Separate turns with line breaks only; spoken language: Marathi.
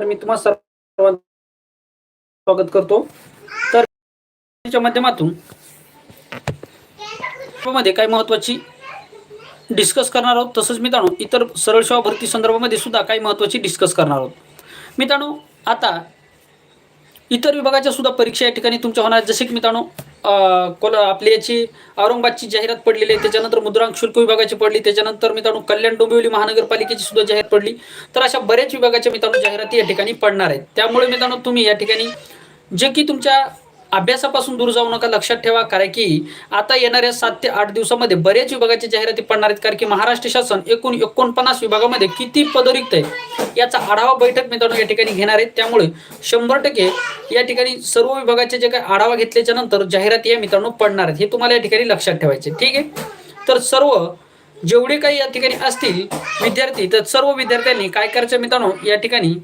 तर मी तुम्हाला सर्वांचं स्वागत करतो. तर त्याच्या माध्यमातून मध्ये काही महत्त्वाची डिस्कस करणार आहोत. तसंच मित्रांनो इतर सरळ सेवा भरती संदर्भामध्ये सुद्धा काही महत्त्वाची डिस्कस करणार आहोत. मित्रांनो आता इतर विभागाच्या सुद्धा परीक्षा या ठिकाणी तुमच्या होणार जसे की मित्रांनो अं, कोल आपली याची औरंगाबादची जाहिरात पडलेली आहे. त्याच्यानंतर मुद्रांक शुल्क विभागाची पडली. त्याच्यानंतर मित्रांनो कल्याण डोंबिवली महानगरपालिकेची सुद्धा जाहिरात पडली. तर अशा बऱ्याच विभागाच्या मित्रांनो जाहिराती या ठिकाणी पडणार आहेत. त्यामुळे मित्रांनो तुम्ही या ठिकाणी जे की तुमच्या अभ्यासापासून दूर जाऊ नका लक्षात ठेवा. कारण की आता येणाऱ्या सात ते आठ दिवसामध्ये बऱ्याच विभागाची जाहिराती पडणार आहेत. कारण की महाराष्ट्र शासन एकूण एकोणपन्नास विभागामध्ये किती पदरिक्त आहे याचा आढावा बैठक मित्रांनो या ठिकाणी घेणार आहेत. त्यामुळे शंभर टक्के या ठिकाणी सर्व विभागाचे जे काही आढावा घेतल्याच्या नंतर जाहिराती या मित्रांनो पडणार आहेत. हे तुम्हाला या ठिकाणी लक्षात ठेवायचे ठीक आहे? तर सर्व जेवढे काही या ठिकाणी असतील विद्यार्थी तर सर्व विद्यार्थ्यांनी काय करायचं मित्रांनो या ठिकाणी